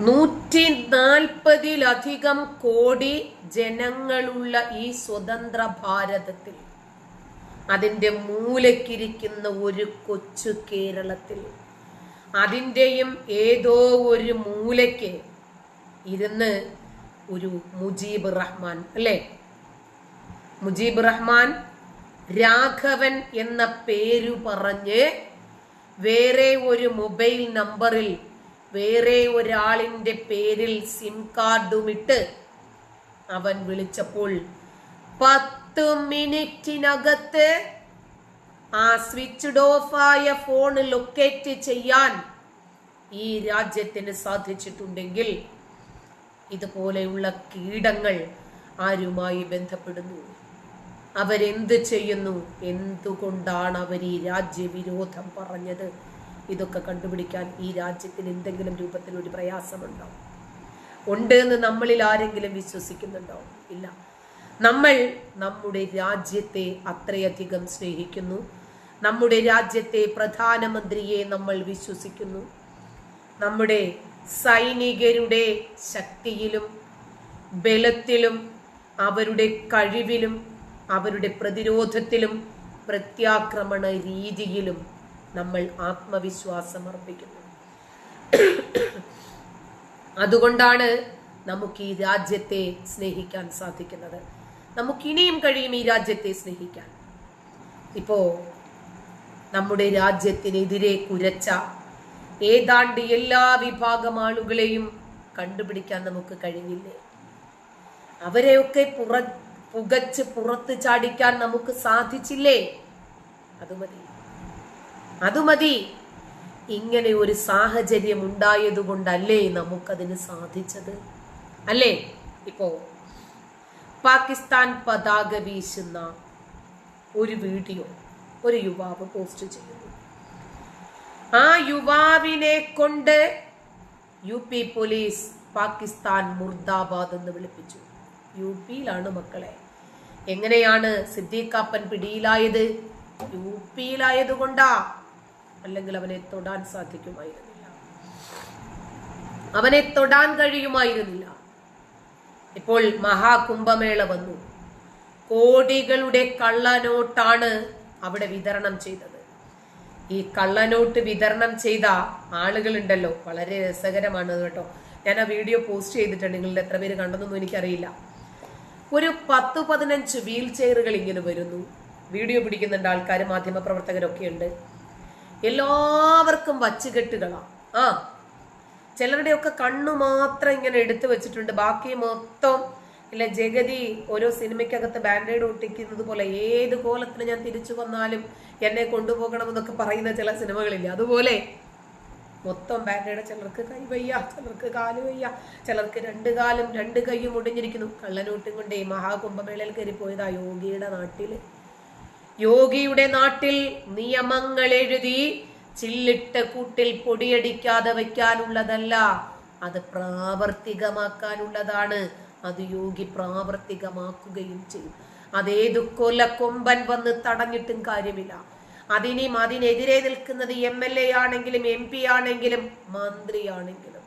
നൂറ്റി നാൽപ്പതിലധികം കോടി ജനങ്ങളുള്ള ഈ സ്വതന്ത്ര ഭാരതത്തിൽ അതിന്റെ മൂലക്കിരിക്കുന്ന ഒരു കൊച്ചു കേരളത്തിൽ അതിന്റെയും ഏതോ ഒരു മൂലയ്ക്ക് ഇരുന്ന് ഒരു മുജീബ് റഹ്മാൻ അല്ലേ? മുജീബ് റഹ്മാൻ രാഘവൻ എന്ന പേരു പറഞ്ഞ് വേറെ ഒരു മൊബൈൽ നമ്പറിൽ വേറെ ഒരാളിന്റെ പേരിൽ സിം കാർഡുമിട്ട് അവൻ വിളിച്ചപ്പോൾ പത്ത് മിനിറ്റിനകത്ത് ആ സ്വിച്ച്ഡ് ഓഫ് ആയ ഫോൺ ലൊക്കേറ്റ് ചെയ്യാൻ ഈ രാജ്യത്തിന് സാധിച്ചിട്ടുണ്ടെങ്കിൽ ഇതുപോലെയുള്ള കീടങ്ങൾ ആരുമായി ബന്ധപ്പെടുന്നു? അവരെന്ത് ചെയ്യുന്നു? എന്തുകൊണ്ടാണ് അവർ ഈ രാജ്യവിരോധം പറഞ്ഞത്? ഇതൊക്കെ കണ്ടുപിടിക്കാൻ ഈ രാജ്യത്തിന് എന്തെങ്കിലും രൂപത്തിൽ ഒരു പ്രയാസമുണ്ടോ? ഉണ്ട് എന്ന് നമ്മളിൽ ആരെങ്കിലും വിശ്വസിക്കുന്നുണ്ടോ? ഇല്ല. നമ്മൾ നമ്മുടെ രാജ്യത്തെ അത്രയധികം സ്നേഹിക്കുന്നു. നമ്മുടെ രാജ്യത്തെ പ്രധാനമന്ത്രിയെ നമ്മൾ വിശ്വസിക്കുന്നു. നമ്മുടെ സൈനികരുടെ ശക്തിയിലും ബലത്തിലും അവരുടെ കഴിവിലും അവരുടെ പ്രതിരോധത്തിലും പ്രത്യാക്രമണ രീതിയിലും നമ്മൾ ആത്മവിശ്വാസം അർപ്പിക്കുന്നു. അതുകൊണ്ടാണ് നമുക്ക് ഈ രാജ്യത്തെ സ്നേഹിക്കാൻ സാധിക്കുന്നത്. നമുക്ക് ഇനിയും കഴിയും ഈ രാജ്യത്തെ സ്നേഹിക്കാൻ. ഇപ്പോ നമ്മുടെ രാജ്യത്തിനെതിരെ കുരച്ച ഏതാണ്ട് എല്ലാ വിഭാഗം ആളുകളെയും കണ്ടുപിടിക്കാൻ നമുക്ക് കഴിഞ്ഞില്ലേ? അവരെയൊക്കെ പുറ പുകച്ച് പുറത്ത് ചാടിക്കാൻ നമുക്ക് സാധിച്ചില്ലേ? അത് മതി. അത് മതി. ഇങ്ങനെ ഒരു സാഹചര്യം ഉണ്ടായതുകൊണ്ടല്ലേ നമുക്കതിന് സാധിച്ചത്? അല്ലേ? ഇപ്പോ പാകിസ്ഥാൻ പതാക വീശുന്ന ഒരു വീഡിയോ ഒരു യുവാവ് പോസ്റ്റ് ചെയ്യുന്നു. ആ യുവാവിനെ കൊണ്ട് യു പി പോലീസ് പാകിസ്ഥാൻ മുർദാബാദ് എന്ന് വിളിപ്പിച്ചു. യു പിയിലാണ് മക്കളെ. എങ്ങനെയാണ് സിദ്ദീഖാപ്പൻ പിടിയിലായത്? യു പിയിലായത് കൊണ്ടാ. അല്ലെങ്കിൽ അവനെ തൊടാൻ സാധിക്കുമായിരുന്നില്ല. അവനെ തൊടാൻ കഴിയുമായിരുന്നില്ല. ഇപ്പോൾ മഹാകുംഭമേള വന്നു. കോടികളുടെ കള്ളനോട്ടാണ് അവിടെ വിതരണം ചെയ്തത്. ഈ കള്ളനോട്ട് വിതരണം ചെയ്ത ആളുകളുണ്ടല്ലോ. വളരെ രസകരമാണ് കേട്ടോ. ഞാൻ ആ വീഡിയോ പോസ്റ്റ് ചെയ്തിട്ടുണ്ട്. നിങ്ങളുടെ എത്ര പേര് കണ്ടെന്നൊന്നും എനിക്കറിയില്ല. ഒരു പത്ത് പതിനഞ്ച് വീൽ ചെയറുകൾ ഇങ്ങനെ വരുന്നു. വീഡിയോ പിടിക്കുന്നുണ്ട്. ആൾക്കാർ മാധ്യമപ്രവർത്തകരൊക്കെ ഉണ്ട്. എല്ലാവർക്കും വച്ചുകെട്ടുകളാണ് ആ. ചിലരുടെയൊക്കെ കണ്ണു മാത്രം ഇങ്ങനെ എടുത്തു വെച്ചിട്ടുണ്ട്. ബാക്കി മൊത്തം ഇല്ല ജഗതി ഓരോ സിനിമയ്ക്കകത്ത് ബാൻഡേഡ് ഒട്ടിക്കുന്നത് പോലെ ഏത് കോലത്തിന് ഞാൻ തിരിച്ചു വന്നാലും എന്നെ കൊണ്ടുപോകണമെന്നൊക്കെ പറയുന്ന ചില സിനിമകളില്ല? അതുപോലെ മൊത്തം ബാൻഡേഡ്. ചിലർക്ക് കൈ വയ്യ ചിലർക്ക് കാൽ വയ്യ ചിലർക്ക് രണ്ട് കാലും രണ്ട് കൈയും ഒടിഞ്ഞിരിക്കുന്നു. കള്ളനോട്ടും കൊണ്ടേ മഹാകുംഭമേളയിൽ കയറി പോയതാ യോഗിയുടെ നാട്ടിൽ. യോഗിയുടെ നാട്ടിൽ നിയമങ്ങൾ എഴുതി ചില്ലിട്ട കൂട്ടിൽ പൊടിയടിക്കാതെ വയ്ക്കാനുള്ളതല്ല അത് പ്രാവർത്തികമാക്കാനുള്ളതാണ്. അത് യോഗി പ്രാവർത്തികമാക്കുകയും ചെയ്യും. അതേതു കൊല കൊമ്പൻ വന്ന് തടഞ്ഞിട്ടും കാര്യമില്ല. അതിനും അതിനെതിരെ നിൽക്കുന്നത് എം എൽ എ ആണെങ്കിലും എം പി ആണെങ്കിലും മന്ത്രിയാണെങ്കിലും.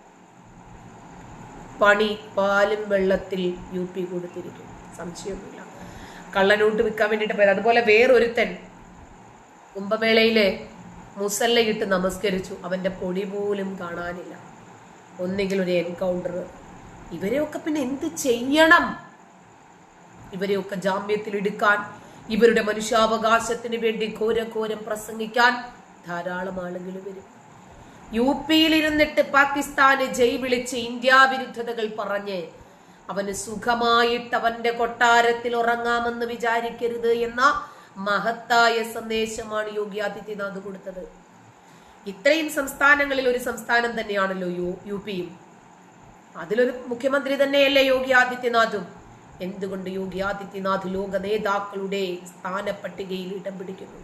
പണി പാലും വെള്ളത്തിൽ യു പി കൊടുത്തിരിക്കും സംശയമൊന്നുമില്ല കള്ളനോട്ട് വിൽക്കാൻ വേണ്ടിയിട്ട് പോയത്. അതുപോലെ വേറൊരുത്തൻ കുംഭമേളയിലെ മുസല്ലയിട്ട് നമസ്കരിച്ചു. അവന്റെ പൊടി പോലും കാണാനില്ല. ഒന്നുകിൽ ഒരു എൻകൗണ്ടർ. ഇവരെയൊക്കെ പിന്നെ എന്ത് ചെയ്യണം? ഇവരെയൊക്കെ ജാമ്യത്തിൽ എടുക്കാൻ ഇവരുടെ മനുഷ്യാവകാശത്തിന് വേണ്ടി ഘോരഘോരം പ്രസംഗിക്കാൻ ധാരാളം ആളുകൾ വരും. യു പിയിൽ ഇരുന്നിട്ട് പാകിസ്ഥാന് ജയ് വിളിച്ച് ഇന്ത്യാ വിരുദ്ധതകൾ പറഞ്ഞ് അവന് സുഖമായിട്ട് അവന്റെ കൊട്ടാരത്തിൽ ഉറങ്ങാമെന്ന് വിചാരിക്കരുത് എന്ന മഹത്തായ സന്ദേശമാണ് യോഗി ആദിത്യനാഥ് കൊടുത്തത്. ഇത്രയും സംസ്ഥാനങ്ങളിൽ ഒരു സംസ്ഥാനം തന്നെയാണല്ലോ യു യു പിയും അതിലൊരു മുഖ്യമന്ത്രി തന്നെയല്ലേ യോഗി ആദിത്യനാഥും? എന്തുകൊണ്ട് യോഗി ആദിത്യനാഥ് ലോക നേതാക്കളുടെ സ്ഥാനപ്പട്ടികയിൽ ഇടം പിടിക്കുന്നു?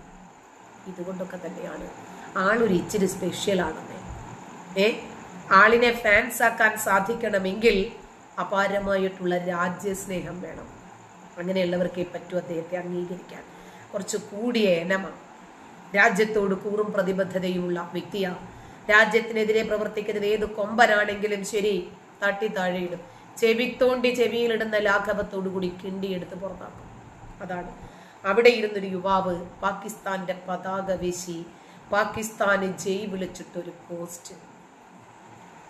ഇതുകൊണ്ടൊക്കെ തന്നെയാണ്. ആളൊരു ഇച്ചിരി സ്പെഷ്യൽ ആണെന്നേ. ഏ? ആളിനെ ഫാൻസ് ആക്കാൻ സാധിക്കണമെങ്കിൽ അപാരമായിട്ടുള്ള രാജ്യസ്നേഹം വേണം. അങ്ങനെയുള്ളവർക്കേ പറ്റൂ അദ്ദേഹത്തെ അംഗീകരിക്കാൻ. കുറച്ച് കൂടിയ ഇനമാണ് രാജ്യത്തോട് കൂറും പ്രതിബദ്ധതയുമുള്ള വ്യക്തിയാണ് രാജ്യത്തിനെതിരെ പ്രവർത്തിക്കുന്നത് ഏത് കൊമ്പനാണെങ്കിലും ശരി തട്ടി താഴെയിടും. ചെവി തോണ്ടി ചെവിയിലിടുന്ന ലാഘവത്തോടു കൂടി കിണ്ടിയെടുത്ത് പുറത്താക്കും. അതാണ്. അവിടെ ഇരുന്നൊരു യുവാവ് പാകിസ്ഥാന്റെ പതാക വീശി പാകിസ്ഥാന് ജയ് വിളിച്ചിട്ടൊരു പോസ്റ്റ്.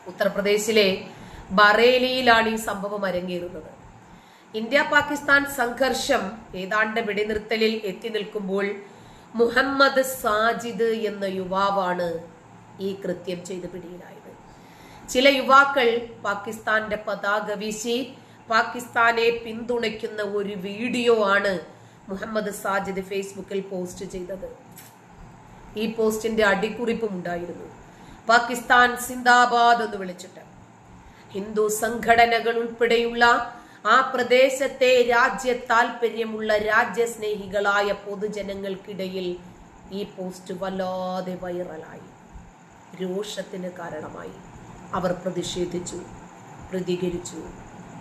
ഉത്തർപ്രദേശിലെ ബറേലിയിലാണ് ഈ സംഭവം അരങ്ങേറുന്നത്. ഇന്ത്യ പാകിസ്ഥാൻ സംഘർഷം ഏതാണ്ട് വെടിനിർത്തലിൽ എത്തി നിൽക്കുമ്പോൾ മുഹമ്മദ് സാജിദ് എന്ന യുവാവാണ് ഈ കൃത്യം ചെയ്ത് പിടിയിലായത്. ചില യുവാക്കൾ പാകിസ്ഥാന്റെ പതാക വീശി പാകിസ്ഥാനെ പിന്തുണയ്ക്കുന്ന ഒരു വീഡിയോ ആണ് മുഹമ്മദ് സാജിദ് ഫേസ്ബുക്കിൽ പോസ്റ്റ് ചെയ്തത്. ഈ പോസ്റ്റിന്റെ അടിക്കുറിപ്പും ഉണ്ടായിരുന്നു. പാകിസ്ഥാൻ സിന്ദാബാദ് എന്ന് വിളിച്ചിട്ട്. ഹിന്ദു സംഘടനകൾ ഉൾപ്പെടെയുള്ള ആ പ്രദേശത്തെ രാജ്യ താല്പര്യമുള്ള രാജ്യസ്നേഹികളായ പൊതുജനങ്ങൾക്കിടയിൽ ഈ പോസ്റ്റ് വല്ലാതെ വൈറലായി. രോഷത്തിന് കാരണമായി. അവർ പ്രതിഷേധിച്ചു പ്രതികരിച്ചു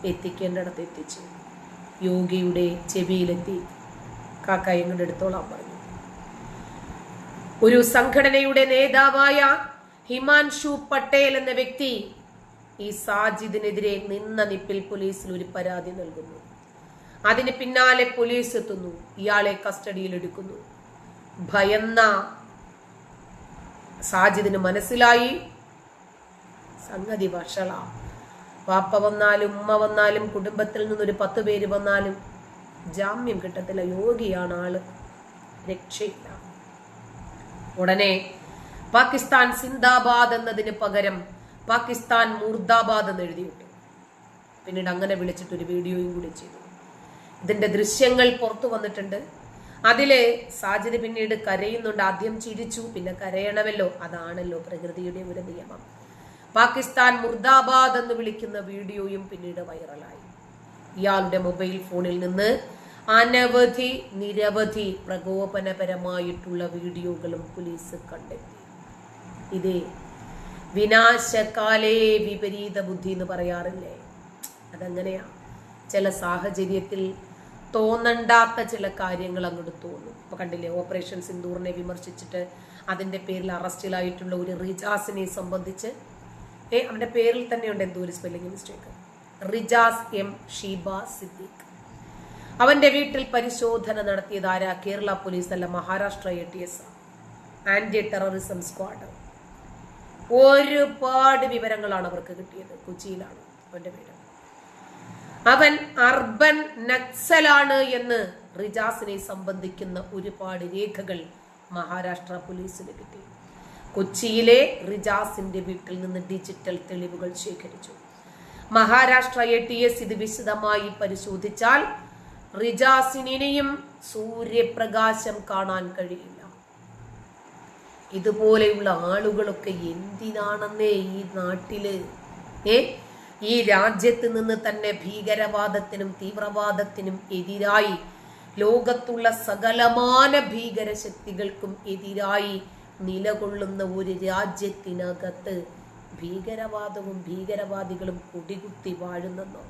എത്തിക്കേണ്ടിടത്ത് എത്തിച്ചു. യോഗിയുടെ ചെവിയിലെത്തി. കാക്ക എങ്ങോട്ട് എടുത്തോളാൻ പറഞ്ഞു. ഒരു സംഘടനയുടെ നേതാവായ ഹിമാൻഷു പട്ടേൽ എന്ന വ്യക്തി ഈ സാജിദിനെതിരെ നിന്ന നിപ്പിൽ പോലീസിൽ ഒരു പരാതി നൽകുന്നു. അതിന് പിന്നാലെ പോലീസ് എത്തുന്നു. ഇയാളെ കസ്റ്റഡിയിൽ എടുക്കുന്നു. ഭയന്ന സാജിദിന് മനസ്സിലായി. സംഗതി വഷള. വാപ്പ വന്നാലും ഉമ്മ വന്നാലും കുടുംബത്തിൽ നിന്നൊരു പത്ത് പേര് വന്നാലും ജാമ്യം കിട്ടത്തില്ല. യോഗിയാണ് ആൾ. രക്ഷയില്ല. ഉടനെ പാകിസ്ഥാൻ സിന്ദാബാദ് എന്നതിന് പകരം പാകിസ്ഥാൻ മുർദാബാദ് എന്ന് എഴുതിയിട്ടു പിന്നീട് അങ്ങനെ വിളിച്ചിട്ടൊരു വീഡിയോയും കൂടി ചെയ്തു. ഇതിന്റെ ദൃശ്യങ്ങൾ പുറത്തു വന്നിട്ടുണ്ട്. അതിലെ സാജിദ് പിന്നീട് കരയുന്നുണ്ട്. ആദ്യം ചിരിച്ചു പിന്നെ കരയണമല്ലോ. അതാണല്ലോ പ്രകൃതിയുടെ ഒരു നിയമം. പാകിസ്ഥാൻ മുർദാബാദ് എന്ന് വിളിക്കുന്ന വീഡിയോയും പിന്നീട് വൈറലായി. ഇയാളുടെ മൊബൈൽ ഫോണിൽ നിന്ന് അനവധി നിരവധി പ്രകോപനപരമായിട്ടുള്ള വീഡിയോകളും പോലീസ് കണ്ടെത്തി. ഇതേ വിനാശകാലേ വിപരീത ബുദ്ധി എന്ന് പറയാറില്ലേ? അതെങ്ങനെയാ. ചില സാഹചര്യത്തിൽ തോന്നണ്ടാത്ത ചില കാര്യങ്ങൾ അങ്ങോട്ട് തോന്നും. ഇപ്പൊ കണ്ടില്ലേ ഓപ്പറേഷൻ സിന്ദൂറിനെ വിമർശിച്ചിട്ട് അതിന്റെ പേരിൽ അറസ്റ്റിലായിട്ടുള്ള ഒരു റിജാസിനെ സംബന്ധിച്ച്. ഏ അവന്റെ പേരിൽ തന്നെയുണ്ട് എന്തോ ഒരു spelling mistake Rijas M Sheeba Siddique. അവന്റെ വീട്ടിൽ പരിശോധന നടത്തിയത് ആരാ? കേരള പോലീസ് അല്ല Maharashtra A T S anti terrorism squad ഒരുപാട് വിവരങ്ങളാണ് അവർക്ക് കിട്ടിയത് കൊച്ചിയിലാണ് അവന്റെ വീട്. അവൻ അർബൻ നക്സലാണ് എന്ന് റിജാസിനെ സംബന്ധിക്കുന്ന ഒരുപാട് രേഖകൾ മഹാരാഷ്ട്ര പോലീസിന് കിട്ടി. കൊച്ചിയിലെ റിജാസിന്റെ വീട്ടിൽ നിന്ന് ഡിജിറ്റൽ തെളിവുകൾ ശേഖരിച്ചു. മഹാരാഷ്ട്ര എ ടി എസ് ഇത് വിശദമായി പരിശോധിച്ചാൽ റിജാസിനെയും സൂര്യപ്രകാശം കാണാൻ കഴിയില്ല. ഇതുപോലെയുള്ള ആളുകളൊക്കെ എന്തിനാണെന്നേ ഈ നാട്ടിൽ? ഏ? ഈ രാജ്യത്ത് നിന്ന് തന്നെ ഭീകരവാദത്തിനും തീവ്രവാദത്തിനും എതിരായി ലോകത്തുള്ള സകലമാന ഭീകര ശക്തികൾക്കും എതിരായി നിലകൊള്ളുന്ന ഒരു രാജ്യത്തിനകത്ത് ഭീകരവാദവും ഭീകരവാദികളും കുടികുത്തി വാഴുന്നെന്നോ?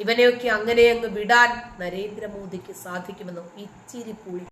ഇവനെയൊക്കെ അങ്ങനെ അങ്ങ് വിടാൻ നരേന്ദ്രമോദിക്ക് സാധിക്കുമെന്നോ? ഇച്ചിരി പുളി